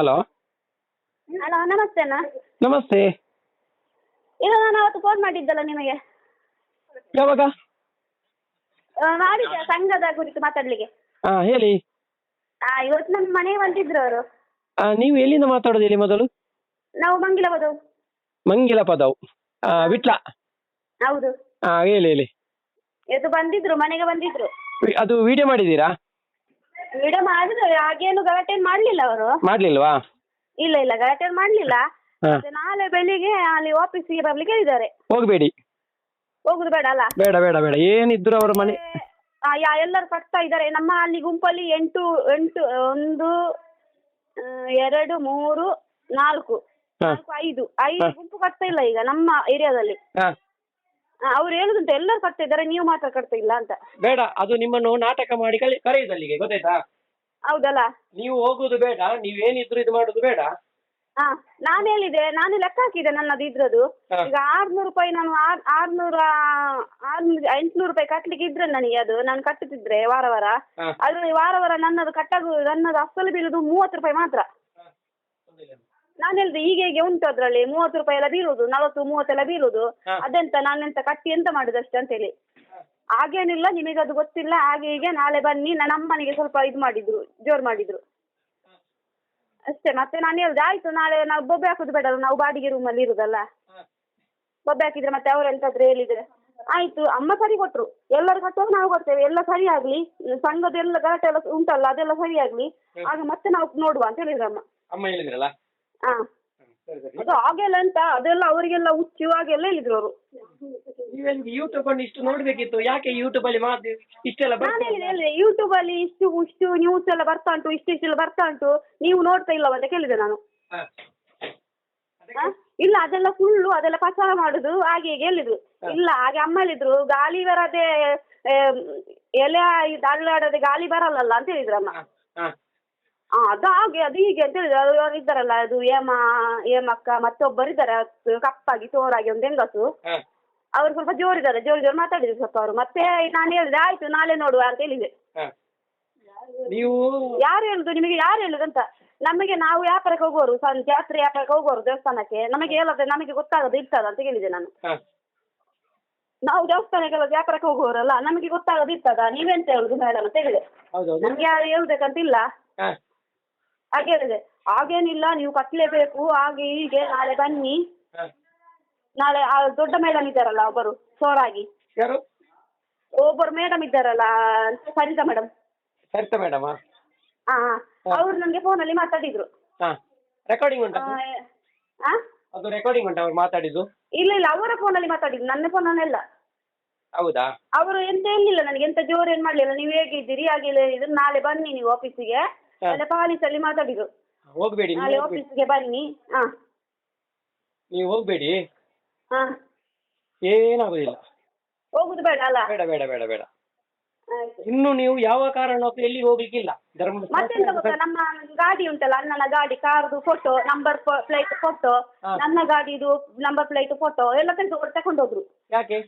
Hello. Hello ನಮಸ್ತೆ ಅಣ್ಣ ನಮಸ್ತೆ. ಇಲ್ಲ ನಾನು ಅವತ್ತು ಫೋನ್ ಮಾಡಿದ್ದಲ್ಲ ನಿಮಗೆ? ಯಾವಾಗ? ಆ, ಮಾಡಿದ್ದೆ ಸಂಘದ ಕುರಿತು ಮಾತಾಡ್ಲಿಕ್ಕೆ? ಹಾ ಹೇಳಿ. ಆ, ಇವತ್ತು ನಮ್ಮ ಮನೆ ಬಂದಿದ್ರು ಅವರು. ಆ, ನೀವು ಎಲ್ಲಿಂದ ಮಾತಾಡೋದು ಹೇಳಿ ಮೊದಲು? ನಾವು ಮಂಗಿಲ ಬದು ಮಂಗಿಲ ಪದವು. ಆ, ವಿಟ್ಲ. ಹೌದು. ಹಾ ಹೇಳಿ ಹೇಳಿ. ಇವತ್ತು ಬಂದಿದ್ರು ಮನೆಗೆ ಬಂದಿದ್ರು. ವಿ- ಅದು ವಿಡಿಯೋ ಮಾಡಿದ್ದೀರಾ? ವಿಡಿಯೋ ಆದ್ರೆ ಹಾಗೇನು ಗಲಾಟೆ ಏನ್ ಮಾಡ್ಲಿಲ್ಲ ಅವರು? ಮಾಡ್ಲಿಲ್ವಾ? ಇಲ್ಲ ಇಲ್ಲ ಗಲಾಟೆ ಮಾಡ್ಲಿಲ್ಲ. ಹಾ. ಮತ್ತೆ ನಾಳೆ ಬೆಳಿಗ್ಗೆ ಅಲ್ಲಿ ಆಫೀಸಿಗೆ ಬರ್ಲಿಕ್ಕೆ ಹೇಳಿದ್ದಾರೆ. ಹೋಗ್ಬೇಡಿ. ಹೋಗುದು ಬೇಡ ಅಲ್ಲ? ಬೇಡ ಬೇಡ ಬೇಡ. ಏನಿದ್ರು ಅವರ ಮನೆ ಆ, ಯಾ ಎಲ್ಲರೂ ಕಟ್ತಾ ಇದ್ದಾರೆ. ನಮ್ಮ ಅಲ್ಲಿ ಗುಂಪಲ್ಲಿ ಎಂಟು ಎಂಟು ಒಂದು ಆ, ಎರಡು ಮೂರು ನಾಲ್ಕು. ಹಾ. ನಾಲ್ಕು ಐದು. ಐದು ಹಾ. ಗುಂಪು ಕಟ್ತಾ ಇಲ್ಲ ಈಗ ನಮ್ಮ ಏರಿಯಾದಲ್ಲಿ. ಹಾ. ಅವ್ರು ಹೇಳುದಂತ ಎಲ್ಲರೂ ಕಟ್ತಾ ಇದ್ದಾರೆ ನೀವು ಮಾತ್ರ ಕಟ್ತಾ ಇಲ್ಲ ಅಂತ. ಬೇಡ ಅದು ನಿಮ್ಮನ್ನು ನಾಟಕ ಮಾಡಿ ಕಳಿ ಕರೆಯುದು ಅಲ್ಲಿಗೆ ಗೊತ್ತಾಯ್ತಾ? ಹೌದಲ್ಲ? ನೀವು ಹೋಗುದು ಬೇಡ ನೀವೇನಿದ್ರು ಇದು ಮಾಡುದು ಬೇಡ. ಹಾ ನಾನು ಹೇಳಿದೆ ನಾನು ಲೆಕ್ಕ ಹಾಕಿದೆ ನನ್ನದು ಇದ್ರದ್ದು. ಈಗ ಆರ್ನೂರು ರೂಪಾಯಿ ನಾನು ಆರ್ ಆರ್ನೂರ ಆರ್ನೂರು ಎಂಟ್ನೂರು ರೂಪಾಯಿ ಕಟ್ಲಿಕ್ಕೆ ಇದ್ರೆ ನನಗೆ ಅದು ನಾನು ಕಟ್ಟುತ್ತಿದ್ರೆ ವಾರ ವಾರ. ಅದ್ರಲ್ಲಿ ವಾರ ವಾರ ನನ್ನದು ಕಟ್ಟಾಗು ನನ್ನದು ಅಸಲು ಬೀಳುದು ಮೂವತ್ತು ರೂಪಾಯಿ ಮಾತ್ರ. ನಾನು ಹೇಳಿದೆ ಈಗ ಹೇಗೆ ಉಂಟು ಅದ್ರಲ್ಲಿ? ಮೂವತ್ತು ರೂಪಾಯಿ ಎಲ್ಲ ಬೀಳುದು ನಲವತ್ತು ಮೂವತ್ತೆಲ್ಲ ಬೀಳುದು. ಹಾ. ಅದೆಂತ ನಾನೆಂತ ಕಟ್ಟಿ ಎಂತ ಮಾಡುದಷ್ಟು ಅಂತ ಹೇಳಿ. ಹಾಗೇನಿಲ್ಲ ನಿಮಗೆ ಅದು ಗೊತ್ತಿಲ್ಲ ಹಾಗೆ ಹೀಗೆ ನಾಳೆ ಬನ್ನಿ ನನ್ನ ಅಮ್ಮನಿಗೆ ಸ್ವಲ್ಪ ಇದು ಮಾಡಿದ್ರು ಜೋರ್ ಮಾಡಿದ್ರು. ಅಷ್ಟೇ ಮತ್ತೆ ನಾನು ಹೇಳ್ದೆ ಆಯ್ತು ನಾಳೆ ನಾವು ಬೊಬ್ಬೆ ಹಾಕುದು ಬೇಡ ನಾವು ಬಾಡಿಗೆ ರೂಮಲ್ಲಿ ಇರುದಲ್ಲ. ಬೊಬ್ಬೆ ಹಾಕಿದ್ರೆ ಮತ್ತೆ ಅವ್ರು ಎಂತಾದ್ರು ಹೇಳಿದ್ರೆ. ಆಯ್ತು ಅಮ್ಮ ಸರಿ ಕೊಟ್ರು. ಎಲ್ಲರೂ ಕಟ್ಟುವಾಗ ನಾವು ಕೊಡ್ತೇವೆ ಎಲ್ಲ ಸರಿ ಆಗ್ಲಿ. ಸಂಘದ ಎಲ್ಲ ಗಲಾಟೆ ಎಲ್ಲ ಉಂಟಲ್ಲ ಅದೆಲ್ಲ ಸರಿ ಆಗ್ಲಿ. ಆಗ ಮತ್ತೆ ನಾವು ನೋಡುವ ಅಂತ ಹೇಳಿದ್ರು ಅಮ್ಮ. ಅಮ್ಮ ಹೇಳಿದ್ರಲ್ಲ? ಹಾ ಅದು ಆಗಲ್ಲ ಎಂತ ಅದೆಲ್ಲ ಅವರಿಗೆಲ್ಲ ಹುಚ್ಚು ಹಾಗೆಲ್ಲ ಹೇಳಿದ್ರು ಅವರು ಯೂಟ್ಯೂಬ್ ಅನ್ನು ಇಷ್ಟು ನೋಡ್ಬೇಕಿತ್ತು ಯಾಕೆ ಯೂಟ್ಯೂಬ್ ಅಲ್ಲಿ ಮಾತು ಇಷ್ಟೆಲ್ಲ ನಾನು ಬರ್ತದೆ? ಹೇಳಿದೆ ಹೇಳಿದೆ ಯೂಟ್ಯೂಬ್ ಅಲ್ಲಿ ಇಷ್ಟು ಇಷ್ಟು ನ್ಯೂಸ್ ಎಲ್ಲ ಬರ್ತಾ ಉಂಟು ಇಷ್ಟು ಇಷ್ಟೆಲ್ಲ ಬರ್ತಾ ಉಂಟು ನೀವು ನೋಡ್ತಾ ಇಲ್ಲ ಅಂತ ಕೇಳಿದೆ ನಾನು ಹಾ. ಆ? ಇಲ್ಲ ಅದೆಲ್ಲ ಸುಳ್ಳು ಅದೆಲ್ಲ ಪ್ರಚಾರ ಮಾಡುದು ಹಾಗೆ ಹೀಗೆ ಹೇಳಿದ್ರು ಇಲ್ಲ ಹಾಗೆ ಅಮ್ಮ ಹೇಳಿದ್ರು ಗಾಳಿ ಬರದೆ ಎಲೆ ಇದು ಅಳ್ಳಾಡದೆ ಗಾಳಿ ಬರಲ್ಲಲ್ಲ ಅಂತ ಹೇಳಿದ್ರು ಅಮ್ಮ ಹಾ, ಹಾ. ಆ, ಅದು ಹಾಗೆ ಅದು ಹೀಗೆ ಅಂತ ಹೇಳಿದ್ರು. ಅದು ಅವ್ರು ಇದ್ದಾರಲ್ಲ ಅದು ಯಮ ಏಮಕ್ಕ ಮತ್ತೊಬ್ಬರು ಇದ್ದಾರೆ ಕಪ್ಪಾಗಿ ಚೋರಾಗಿ ಒಂದು ಹೆಂಗಸು. ಹಾ. ಅವ್ರು ಸ್ವಲ್ಪ ಜೋರಿದ್ದಾರೆ ಜೋರು ಜೋರು ಮಾತಾಡಿದ್ರು ಸ್ವಲ್ಪ ಅವರು. ಮತ್ತೆ ನಾನು ಹೇಳಿದೆ ಆಯ್ತು ನಾಳೆ ನೋಡುವ ಅಂತ ಹೇಳಿದೆ. ನೀವು ಯಾರು ಹೇಳುದು? ನಿಮಗೆ ಯಾರು ಹೇಳುದಂತ ನಮಗೆ ನಾವು ವ್ಯಾಪಾರಕ್ಕೆ ಹೋಗುವರು ಜಾತ್ರೆ ವ್ಯಾಪಾರಕ್ಕೆ ಹೋಗುವರು ದೇವಸ್ಥಾನಕ್ಕೆ ನಮಗೆ ಹೇಳದೆ ನಮಗೆ ಗೊತ್ತಾಗದು ಇರ್ತದ ಅಂತ ಹೇಳಿದೆ ನಾನು. ಹಾ. ನಾವು ದೇವಸ್ಥಾನಕ್ಕೆಲ್ಲ ವ್ಯಾಪಾರಕ್ಕೆ ಹೋಗುವವರಲ್ಲ ನಮಗೆ ಗೊತ್ತಾಗದು ಇರ್ತದ? ನೀವೆಂತ ಹೇಳುದು ಮೇಡಮ್ ಅಂತ ಹೇಳಿದೆ. ನಮ್ಗೆ ಯಾರು ಹೇಳ್ಬೇಕಂತ ಇಲ್ಲ ಹಾ. ಹಾಗೆ ಹೇಳಿದೆ. ಹಾಗೇನಿಲ್ಲ ನೀವು ಕಟ್ಲೇಬೇಕು ಹಾಗೆ ಹೀಗೆ ನಾಳೆ ಬನ್ನಿ. ನಾಳೆ ಆ ದೊಡ್ಡ ಮೇಡಮ್ ಇದ್ದಾರಲ್ಲ ಒಬ್ಬರು ಸೋರಾಗಿ. ಯಾರು? ಒಬ್ಬರು ಮೇಡಮ್ ಇದ್ದಾರಲ್ಲ ಸರಿತಾ ಮೇಡಮ್ ಸರಿತಾ ಮೇಡಮ್? ಹಾ ಅವ್ರು ನನಗೆ ಫೋನಲ್ಲಿ ಮಾತಾಡಿದ್ರು. ಹಾ. ರೆಕಾರ್ಡಿಂಗ್ ಉಂಟಾ? ಆ? ಅದು ರೆಕಾರ್ಡಿಂಗ್ ಉಂಟಾ ಅವ್ರು ಮಾತಾಡಿದ್ದು? ಇಲ್ಲ ಇಲ್ಲ ಅವರ ಫೋನಲ್ಲಿ ಮಾತಾಡಿದ್ರು ನನ್ನ ಫೋನಲ್ಲ ಹೌದಾ? ಅವರು ಎಂತ ಹೇಳಿಲ್ಲ ನನಗೆ ಎಂತ ಜೋರು ಏನ್ ಮಾಡ್ಲಿಲ್ಲ ನೀವು ಹೇಗಿದ್ದೀರಿ ಹಾಗೆ ಇದ್ರೆ ಹೇಳಿದ್ರು ನಾಳೆ ಬನ್ನಿ ನೀವು ಆಫೀಸಿಗೆ ಹಾ. ಅಲ್ಲ ಪಾಲಿಸಲ್ಲಿ ಮಾತಾಡಿದ್ರು ಹೋಗ್ಬೇಡಿ ನಾಳೆ ನೀವು ಹೋಗ್ಬೇಡಿ. ಆಫೀಸಿಗೆ ಬನ್ನಿ. ಹಾ. ನೀವು ಹೋಗ್ಬೇಡಿ. ಹಾ. ಏನಾಗುದಿಲ್ಲ. ಹೋಗುದು ಬೇಡ ಅಲ್ಲ? ಬೇಡ ಬೇಡ ಬೇಡ ಬೇಡ. ಆಯ್ತು. ಇನ್ನು ನೀವು ಯಾವ ಕಾರಣಕ್ಕೂ ಎಲ್ಲಿ ಹೋಗ್ಲಿಕ್ಕಿಲ್ಲ. ಮತ್ತೆ ಮತ್ತೆಂತ ಗೊತ್ತಾ? ನಮ್ಮ ಗಾಡಿ ಉಂಟಲ್ಲ ಅಣ್ಣನ ಗಾಡಿ ಕಾರ್ದು ಫೋಟೋ ನಂಬರ್ ಪ್ಲೇಟ್ ಫೋಟೋ ಹಾ. ನನ್ನ ಗಾಡಿದು ನಂಬರ್ ಪ್ಲೇಟ್ ಫೋಟೋ ಎಲ್ಲ ತೆಗೆದು ತಕೊಂಡು ಹೋದ್ರು ಯಾಕೆ?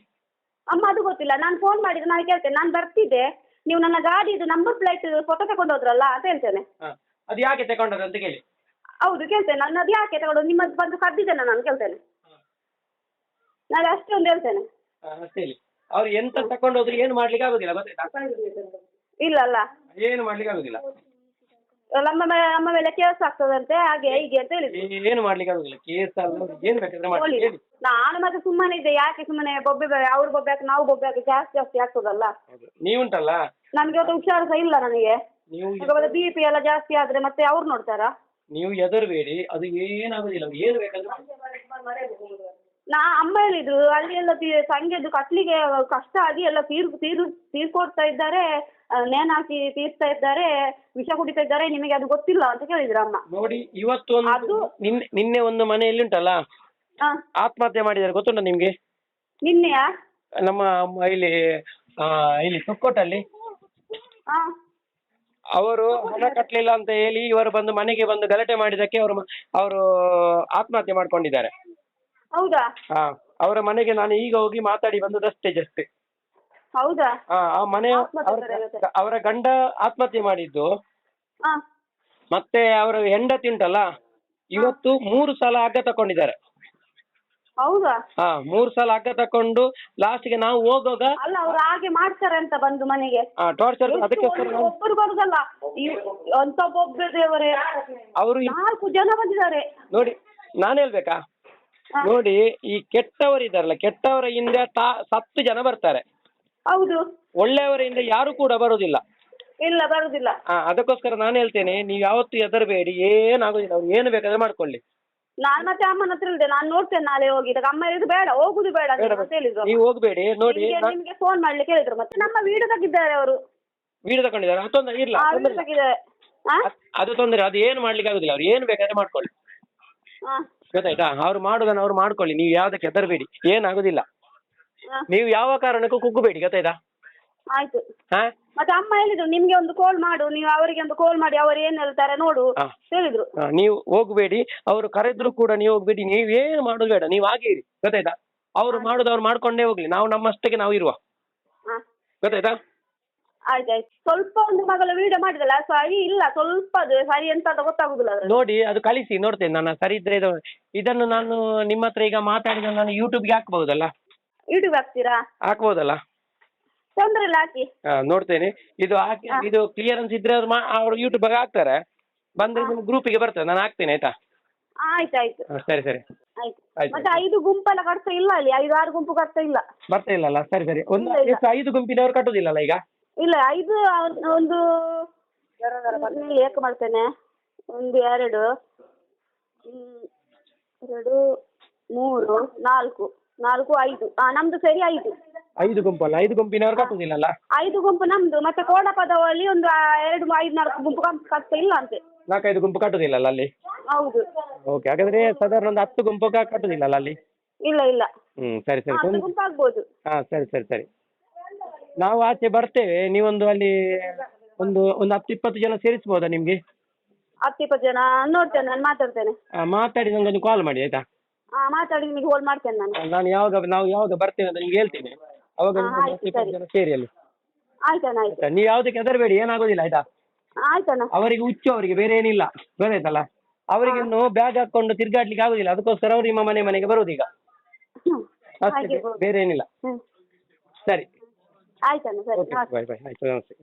ಅಮ್ಮ ಅದು ಗೊತ್ತಿಲ್ಲ. ನಾನು ಫೋನ್ ಮಾಡಿದ್ರೆ ನಾನು ಕೇಳ್ತೇನೆ. ನಾನು ಬರ್ತಿದ್ದೆ. ನೀವು ನನ್ನ ಗಾಡಿದು ನಂಬರ್ ಪ್ಲೇಟ್ ಫೋಟೋ ತಗೊಂಡು ಹೋದ್ರಲ್ಲ ಅಂತ ಹೇಳ್ತೇನೆ. ಅದು ಯಾಕೆ ತಗೊಂಡದ್ದು ಅಂತ ಕೇಳಿ. ಹೌದು ಕೇಳ್ತೇನೆ. ನಾನು ಅದು ಯಾಕೆ ತಗೊಂಡು ನಿಮ್ಮದು ಬಂದು ಕದ್ದಿದ್ದೇನೆ ನಾನು ಕೇಳ್ತೇನೆ. ನಾನು ಅಷ್ಟೇ ಒಂದು ಹೇಳ್ತೇನೆ. ಹೇಳಿ. ಅವ್ರು ಎಂತ ತಕೊಂಡೋದ್ರು ಏನು ಮಾಡ್ಲಿಕ್ಕೆ ಆಗುದಿಲ್ಲ ಗೊತ್ತಾಯ್ತಾ? ಇಲ್ಲ ಅಲ್ಲ. ಏನು ಮಾಡ್ಲಿಕ್ಕೆ ಆಗುದಿಲ್ಲ. ನಮ್ಮ ಮೇಲೆ ನಮ್ಮ ಮೇಲೆ ಕೇಸ್ ಆಗ್ತದಂತೆ ಹಾಗೆ ಹೀಗೆ ಅಂತ ಹೇಳಿದ್ರು. ಏನು ಮಾಡ್ಲಿಕ್ಕೆ ಆಗುದಿಲ್ಲ ಕೇಸ್ ಅಲ್ಲ ಏನ್ ಬೇಕಾದ್ರೆ ಮಾಡಿ ಹೇಳಿ. ನಾನು ಮತ್ತೆ ಸುಮ್ಮನೆ ಇದ್ದೆ ಯಾಕೆ ಸುಮ್ಮನೆ ಬೊಬ್ಬೆ ಬೆ- ಅವ್ರು ಬೊಬ್ಬೆ ಹಾಕಿ ನಾವು ಬೊಬ್ಬೆ ಹಾಕಿ ಜಾಸ್ತಿ ಜಾಸ್ತಿ ಆಗ್ತದಲ್ಲ? ಹೌದು. ನೀವುಂಟಲ್ಲ? ನನ್ಗೆ ಇವತ್ತು ಹುಷಾರು ಸಹ ಇಲ್ಲ ನನಗೆ. ನೀವು ಬಿ ಪಿ ಎಲ್ಲ ಜಾಸ್ತಿ ಆದ್ರೆ ಮತ್ತೆ ಅವ್ರು ನೋಡ್ತಾರಾ? ನೀವು ಎದರ್ಬೇಡಿ ಅದು ಏನಾಗುದಿಲ್ಲ ಏನು ಬೇಕಾದ್ರೆ ಮಾಡಿ. ನಾ ಅಮ್ಮ ಹೇಳಿದ್ರು ಅಲ್ಲಿ ಎಲ್ಲ ತೀ- ಸಂಘದ್ದು ಕಟ್ಲಿಕ್ಕೆ ಕಷ್ಟ ಆಗಿ ಎಲ್ಲ ತೀರ್ ತೀರ್ ತೀರ್ಕೊಡ್ತಾ ಇದ್ದಾರೆ ನೇನ ನೇಣು ಹಾಕಿ ತೀರ್ತಾ ಇದ್ದಾರೆ ವಿಷ ಕುಡಿತಾ ಇದ್ದಾರೆ ನಿಮಗೆ ಅದು ಗೊತ್ತಿಲ್ಲ ಅಂತ ಕೇಳಿದ್ರು ಅಮ್ಮ. ನೋಡಿ ಇವತ್ತು ಒಂದು ಅದು- ನಿನ್ನೆ ನಿನ್ನೆ ಒಂದು ಮನೆಯಲ್ಲಿ ಉಂಟಲ್ಲ? ಆತ್ಮಹತ್ಯೆ ಮಾಡಿದ್ದಾರೆ ಗೊತ್ತುಂಟ ನಿಮ್ಗೆ? ನಿನ್ನೆಯ? ನಮ್ಮ ಮ- ಇಲ್ಲಿ ಆ, ಇಲ್ಲಿ ತುಕ್ಕೋಟಲ್ಲಿ ಹಾ ಅವರು ಹಣ ಕಟ್ಟಲಿಲ್ಲ ಅಂತ ಹೇಳಿ ಇವರು ಬಂದು ಮನೆಗೆ ಬಂದು ಗಲಾಟೆ ಮಾಡಿದಕ್ಕೆ ಅವರು ಅವರು ಆತ್ಮಹತ್ಯೆ ಮಾಡ್ಕೊಂಡಿದ್ದಾರೆ. ಹೌದಾ? ಹಾ ಅವರ ಮನೆಗೆ ನಾನು ಈಗ ಹೋಗಿ ಮಾತಾಡಿ ಬಂದದಷ್ಟೇ ಜಸ್ಟ್ ಹೌದಾ? ಆ ಆ ಮನೆ ಆತ್ಮಹತ್ಯೆ ಅವರ ಮಾಡಿದ್ದಾರೆ. ಅವರ ಗಂಡ ಆತ್ಮಹತ್ಯೆ ಮಾಡಿದ್ದು. ಹಾ ಮತ್ತೆ ಅವರ ಹೆಂಡತಿ ಉಂಟಲ್ಲ ಇವತ್ತು ಮೂರು ಸಲ ಹಗ್ಗ ತಕೊಂಡಿದ್ದಾರೆ. ಹೌದಾ? ಹಾ ಮೂರು ಸಲ ಹಗ್ಗ ತಕೊಂಡು ಲಾಸ್ಟ್ಗೆ ನಾವು ಹೋಗುವಾಗ ಅಲ್ಲ ಅವ್ರು ಹಾಗೆ ಮಾಡ್ತಾರೆ ಅಂತ ಬಂದು ಮನೆಗೆ. ಟಾರ್ಚರ್ ಅದಕ್ಕೆ ನಾವು ಒಬ್ಬರು ಬರುದಲ್ಲ. ಅಂತ ಒಬ್ಬ ದೇವರೇ. ಅವರು ನಾಲ್ಕು ಜನ ಬಂದಿದ್ದಾರೆ. ನೋಡಿ ನಾನು ಹೇಳ್ಬೇಕಾ. ನೋಡಿ ಈ ಕೆಟ್ಟವರು ಇದಾರಲ್ಲ ಕೆಟ್ಟವರ ಹಿಂದೆ ತಾ ಸತ್ತು ಜನ ಬರ್ತಾರೆ. ಹೌದು. ಒಳ್ಳೆಯವರ ಹಿಂದೆ ಯಾರು ಕೂಡ ಬರೋದಿಲ್ಲ ಇಲ್ಲ ಬರುದಿಲ್ಲ ಆ, ಅದಕ್ಕೋಸ್ಕರ ನಾನು ಹೇಳ್ತೇನೆ ನೀವು ಯಾವತ್ತೂ ಹೆದರಬೇಡಿ ಏನಾಗುದಿಲ್ಲ ಅವ್ರು ಏನು ಬೇಕಾದ್ರೆ ಮಾಡ್ಕೊಳ್ಳಿ. ನಾನ್ ಮತ್ತೆ ಅಮ್ಮನ ಹತ್ರ ಇಲ್ಲದೆ ನಾನು ನೋಡ್ತೇನೆ ನಾಳೆ ಹೋಗಿ ಅಮ್ಮ ಹೇಳಿದ್ರು ಬೇಡ ಹೋಗುದು ಬೇಡ ಅಂತ ಬೇಡ, ಅಂತ ಹೇಳಿದ್ರು. ನೀವು ಹೋಗ್ಬೇಡಿ ನೋಡಿ ನಿಮ್ಗೆ ನಿಮ್ಗೆ ಫೋನ್ ಮಾಡ್ಲಿಕ್ಕೆ ಹೇಳಿದ್ರು ಮತ್ತೆ. ನಮ್ಮ ವೀಡಿಯೋ ತಗಿದ್ದಾರೆ ಅವರು. ವೀಡಿಯೋ ತಗೊಂಡಿದ್ದಾರೆ ಅದು ತೊಂದರೆ ಇಲ್ಲ ಆ ತೊಂದ್ರೆ ವೀಡಿಯೋ ಇಲ್ಲ. ತೆಗಿದ್ದಾರೆ ಹಾ ಅದ್- ಅದು ತೊಂದರೆ ಅದು ಏನು ಮಾಡ್ಲಿಕ್ಕೆ ಆಗುದಿಲ್ಲ ಅವ್ರು ಏನು ಬೇಕಾದ್ರೆ ಮಾಡ್ಕೊಳ್ಳಿ. ಹಾ ಗೊತ್ತಾಯ್ತಾ? ಅವ್ರು ಮಾಡುದನ್ನ ಅವ್ರು ಮಾಡ್ಕೊಳ್ಳಿ. ನೀವು ಯಾವ್ದಕ್ಕೆ ಹೆದರಬೇಡಿ. ಏನಾಗುದಿಲ್ಲ. ನೀವು ಯಾವ ಕಾರಣಕ್ಕೂ ಕುಗ್ಗಬೇಡಿ. ಗೊತ್ತಾಯ್ತಾ? ಆಯ್ತು. ಹಾ? ಮತ್ತೆ ಅಮ್ಮ ಹೇಳಿದ್ರು ನಿಮ್ಗೆ ಒಂದು ಕಾಲ್ ಮಾಡು. ನೀವು ಅವರಿಗೆ ಒಂದು ಕಾಲ್ ಮಾಡಿ ಅವರು ಏನ್ ಹೇಳ್ತಾರೆ ನೋಡು ಹಾ. ಹೇಳಿದ್ರು. ನೀವು ಹೋಗ್ಬೇಡಿ. ಅವರು ಕರೆದ್ರು ಕೂಡ ನೀವು ಹೋಗ್ಬೇಡಿ. ನೀವ್ ಏನು ಮಾಡುದು ಬೇಡ. ನೀವು ಹಾಗೆ ಇರಿ. ಗೊತ್ತಾಯ್ತಾ? ಅವ್ರು ಮಾಡುದು ಅವ್ರು ಮಾಡ್ಕೊಂಡೇ ಹೋಗ್ಲಿ. ನಾವು ನಮ್ಮಷ್ಟಕ್ಕೆ ನಾವು ಇರುವ. ಹಾ. ಗೊತ್ತಾಯ್ತಾ? ಆಯ್ತಾಯ್ತು. ಸ್ವಲ್ಪ ಒಂದು ಮಗಳು ವಿಡಿಯೋ ಮಾಡಿದಲ್ಲ ಸರಿ ಇಲ್ಲ ಸ್ವಲ್ಪ ಅದು ಸರಿ ಎಂತ ಅಂತ ಗೊತ್ತಾಗುದಿಲ್ಲ ಅದ್ರಲ್ಲಿ. ನೋಡಿ ಅದು ಕಳಿಸಿ ನೋಡ್ತೇನೆ ನಾನು ಸರಿ ಇದ್ರೆ ಇದು ಇದನ್ನು ನಾನು ನಿಮ್ಮ ಹತ್ರ ಈಗ ಮಾತಾಡಿದ ನಾನು ಯೂಟ್ಯೂಬ್ಗೆ ಹಾಕ್ಬಹುದಲ್ಲ? ಯೂಟ್ಯೂಬ್ ಹಾಕ್ತೀರಾ? ಹಾಕ್ಬಹುದಲ್ಲ ತೊಂದ್ರೆ ಇಲ್ಲ ಹಾಕಿ. ನೋಡ್ತೇನೆ. ಇದು ಹಾಕಿ ಇದು ಕ್ಲಿಯರೆನ್ಸ್ ಇದ್ರೆ ಅವ್ರು ಮಾ- ಅವ್ರು ಯೂಟ್ಯೂಬ್ಗೆ ಹಾಕ್ತಾರೆ. ಬಂದ್ರೆ ನಿಮ್ಮ ಗ್ರೂಪಿಗೆ ಬರ್ತದೆ ನಾನು ಹಾಕ್ತೇನೆ ಆಯ್ತಾ? ಆಯ್ತಾಯ್ತು. ಹಾ, ಸರಿ ಸರಿ. ಆಯ್ತು. ಆಯ್ತು. ಮತ್ತೆ ಐದು ಗುಂಪೆಲ್ಲ ಕಟ್ತಾ ಇಲ್ಲ ಅಲ್ಲಿ ಐದು ಆರು ಗುಂಪು ಕಟ್ತಾ ಇಲ್ಲ. ಬರ್ತಾ ಇಲ್ಲಲ್ಲ? ಸರಿ ಸರಿ. ಒಂದು ಇಲ್ಲ, ಇಲ್ಲ. ಎಷ್ಟು ಐದು ಗುಂಪಿನವ್ರು ಕಟ್ಟುದಿಲ್ಲಲ್ಲ ಈಗ? ಇಲ್ಲ ಐದು ಒಂದ್- ಒಂದು ಇಲ್ಲಿ ಏಕ ಮಾಡ್ತೇನೆ. ಒಂದು ಎರಡು ಹ್ಮ್, ಎರಡು ಮೂರು ನಾಲ್ಕು ನಾಲ್ಕು ಐದು. ಹಾ ನಮ್ದು ಸರಿ ಐದು. ಐದು ಗುಂಪಲ್ಲ ಐದು ಗುಂಪಿನವ್ರು ಕಟ್ಟುದಿಲ್ಲಲ್ಲ ಐದು ಗುಂಪು ನಮ್ದು ಮತ್ತೆ ಕೋಡಪದವಲ್ಲಿ ಒಂದು ಆ, ಎರಡು ಐದು ನಾಲ್ಕು ಗುಂಪು ಕಟ್- ಕಟ್ತಾ ಇಲ್ಲ ಅಂತೆ. ನಾಲ್ಕೈದು ಗುಂಪು ಕಟ್ಟುದಿಲ್ಲಲ್ಲ ಅಲ್ಲಿ? ಹೌದು. ಓಕೆ ಹಾಗಾದ್ರೆ ಸಾಧಾರಣ ಒಂದು ಹತ್ತು ಗುಂಪು ಕಟ್ಟುದಿಲ್ಲ ಕಟ್ಟುದಿಲ್ಲಲ್ಲ ಅಲ್ಲಿ? ಇಲ್ಲ ಇಲ್ಲ. ಹ್ಮ್ ಸರಿ ಸರಿ. ಹತ್ತು ಗುಂಪು ಆಗ್ಬೋದು. ಹಾ ಸರಿ ಸರಿ ಸರಿ. ನಾವು ಆಚೆ ಬರ್ತೇವೆ. ನೀವೊಂದು ಅಲ್ಲಿ ಒಂದು ಒಂದು ಹತ್ತು ಇಪ್ಪತ್ತು ಜನ ಸೇರಿಸ್ಬೋದಾ ನಿಮ್ಗೆ? ಹತ್ತು ಇಪ್ಪತ್ತು ಜನ ನೋಡ್ತೇನೆ ನಾನು ಮಾತಾಡ್ತೇನೆ. ಆ, ಮಾತಾಡಿ ನಂಗೊಂದು ಕಾಲ್ ಮಾಡಿ ಆಯ್ತಾ? ಹಾ ಮಾತಾಡಿ ನಿಮಗೆ ಹೋಲ್ ಮಾಡ್ತೇನೆ ನಾನು. ನಾನು ಯಾವಾಗ ನಾವು ಯಾವಾಗ ಬರ್ತೇನೆ ಅಂತ ನಿಮ್ಗೆ ಹೇಳ್ತೇನೆ. ಅವಾಗ ಹಾ, ನಿಮ್ಗೆ ಒಂದು ಆಯ್ತು, ಹತ್ತು ಇಪ್ಪತ್ತು ಸರಿ. ಜನ ಸೇರಿ. ಅಲ್ಲಿ. ಆಯ್ತಣ್ಣ ಆಯ್ತು. ಆಯ್ತಾ? ನೀವು ಯಾವುದಕ್ಕೆ ಹೆದರಬೇಡಿ ಏನಾಗೋದಿಲ್ಲ ಆಯ್ತಾ? ಆಯ್ತಣ್ಣ ಅವರಿಗೆ ಹುಚ್ಚು ಅವರಿಗೆ ಬೇರೆ ಏನಿಲ್ಲ. ಗೊತ್ತಾಯ್ತಲ್ಲ? ಅವರಿಗೆ ಇನ್ನು ಬ್ಯಾಗ್ ಹಾಕೊಂಡು ತಿರ್ಗಾಡ್ಲಿಕ್ಕೆ ಆಗುದಿಲ್ಲ. ಅದಕ್ಕೋಸ್ಕರ ಅವ್ರು ನಿಮ್ಮ ಮನೆ ಮನೆಗೆ ಬರುದೀಗ. ಹ್ಮ್. ಅಷ್ಟೇ. ಬೇರೆ ಏನಿಲ್ಲ. ಹ್ಮ್. ಸರಿ. ಆಯ್ತಣ್ಣ ಸರಿ ಓಕೆ ಬಾಯ್ ಬಾಯ್ ಆಯ್ತು ನಮಸ್ತೆ.